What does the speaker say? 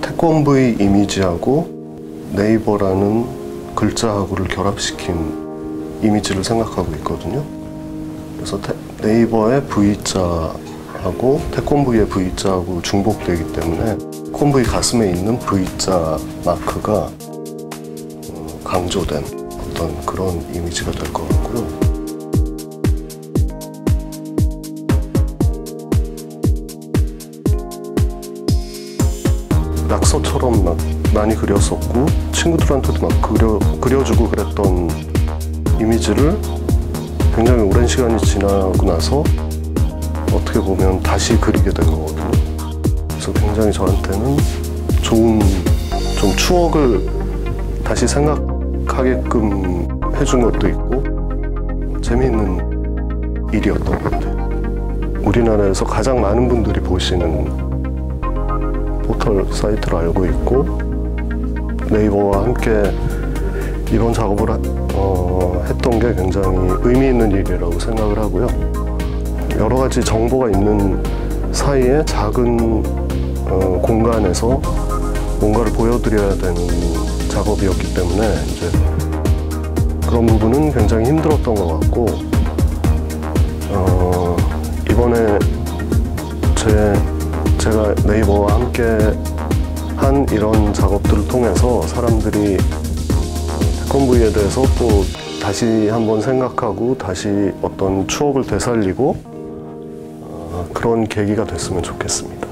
태권브이 이미지하고 네이버라는 글자하고를 결합시킨 이미지를 생각하고 있거든요. 그래서 태- 네이버의 V자하고 태권브이의 V자하고 중복되기 때문에 태권브이 가슴에 있는 V자 마크가 어, 강조된 어떤 그런 이미지가 될 것 같고요. 낙서처럼 막 많이 그렸었고 친구들한테도 막 그려, 그려주고 그랬던 이미지를 굉장히 오랜 시간이 지나고 나서 어떻게 보면 다시 그리게 된 거거든요. 그래서 굉장히 저한테는 좋은 좀 추억을 다시 생각하게끔 해준 것도 있고 재미있는 일이었던 것 같아요. 우리나라에서 가장 많은 분들이 보시는 포털 사이트로 알고 있고 네이버와 함께 이번 작업을 하- 어, 했던 게 굉장히 의미 있는 일이라고 생각을 하고요. 여러 가지 정보가 있는 사이에 작은 어, 공간에서 뭔가를 보여드려야 되는 작업이었기 때문에 이제 그런 부분은 굉장히 힘들었던 것 같고 어, 이번에 제 제가 네이버와 함께 한 이런 작업들을 통해서 사람들이 태권브이에 대해서 또 다시 한번 생각하고 다시 어떤 추억을 되살리고 어, 그런 계기가 됐으면 좋겠습니다.